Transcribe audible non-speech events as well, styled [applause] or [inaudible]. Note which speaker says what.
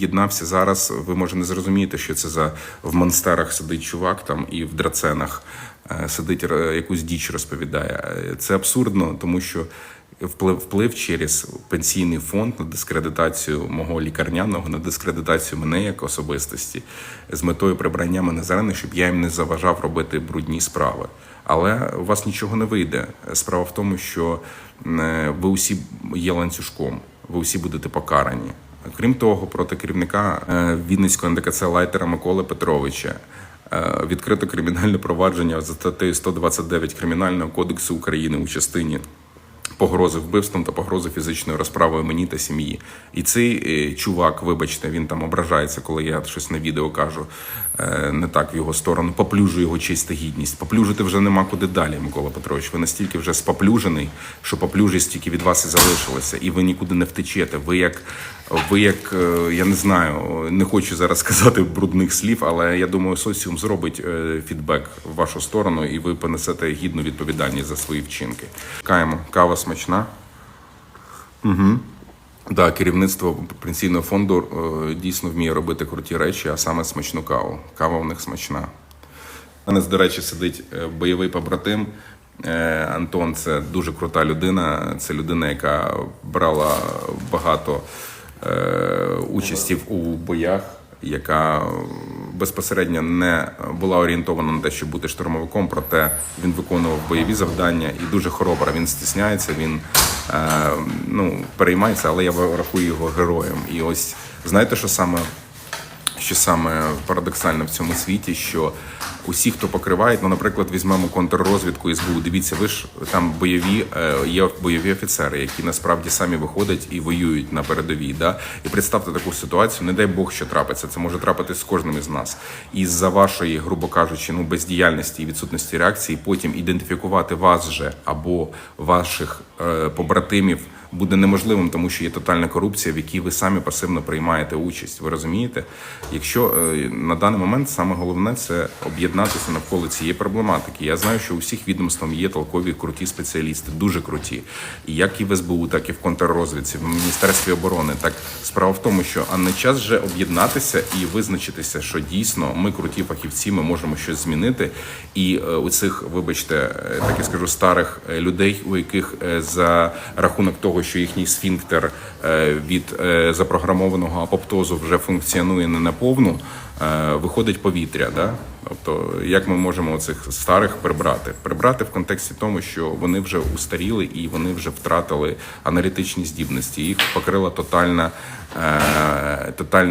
Speaker 1: Єднався зараз. Ви може не зрозумієте, що це за в монстерах сидить чувак там і в драценах е, сидить е, якусь діч розповідає. Е, Це абсурдно, тому що вплив, вплив через пенсійний фонд на дискредитацію мого лікарняного, на дискредитацію мене як особистості з метою прибрання мене зелених, щоб я їм не заважав робити брудні справи. Але у вас нічого не вийде. Справа в тому, що ви усі є ланцюжком, ви усі будете покарані. Крім того, проти керівника е, Вінницького НДКЦ Лайтера Миколи Петровича. Е, відкрито кримінальне провадження за статтею 129 Кримінального кодексу України у частині погрози вбивством та погрози фізичною розправою мені та сім'ї. І цей е, чувак, вибачте, він там ображається, коли я щось на відео кажу е, не так в його сторону. Поплюжу його честь та гідність. Поплюжити вже нема куди далі, Микола Петрович. Ви настільки вже споплюжений, що поплюжість тільки від вас і залишилася, і ви нікуди не втечете. Ви як ви як е, я не знаю, не хочу зараз [laughs] сказати брудних слів, але я думаю, соціум зробить фідбек в вашу сторону, і ви понесете гідну відповідальність за свої вчинки. Каємо, кава смачна. Да, керівництво пенсійного фонду е, дійсно вміє робити круті речі, а саме смачну каву. Кава в них смачна. У нас, до речі, сидить е, бойовий побратим. Е, Антон це дуже крута людина. Це людина, яка брала багато участі у боях, яка безпосередньо не була орієнтована на те, щоб бути штурмовиком, проте він виконував бойові завдання і дуже хоробра. Він стісняється, він е, ну, переймається, але я рахую його героєм. І ось знаєте, що саме що саме парадоксально в цьому світі, що усі, хто покриває, ну, наприклад, візьмемо контррозвідку СБУ, дивіться, ви ж там бойові, е, є бойові офіцери, які насправді самі виходять і воюють на передовій. Да? І представте таку ситуацію, не дай Бог, що трапиться. Це може трапитись з кожним із нас. І з-за вашої, грубо кажучи, ну бездіяльності і відсутності реакції, потім ідентифікувати вас же або ваших е, побратимів буде неможливим, тому що є тотальна корупція, в якій ви самі пасивно приймаєте участь. Ви розумієте? Якщо е, на даний момент саме головне це об'єднатися навколо цієї проблематики. Я знаю, що у всіх відомствах є толкові круті спеціалісти, дуже круті, і як і в СБУ, так і в контррозвідці, в міністерстві оборони. Так справа в тому, що а не час вже об'єднатися і визначитися, що дійсно ми круті фахівці, ми можемо щось змінити. І е, у цих, вибачте, е, так я скажу, старих людей, у яких за рахунок того, що їхній сфінктер е, від е, запрограмованого апоптозу вже функціонує не наповну, е, виходить повітря. Да? Тобто, як ми можемо цих старих прибрати? Прибрати в контексті тому, що вони вже устаріли і вони вже втратили аналітичні здібності. Їх покрила тотальна, тотальна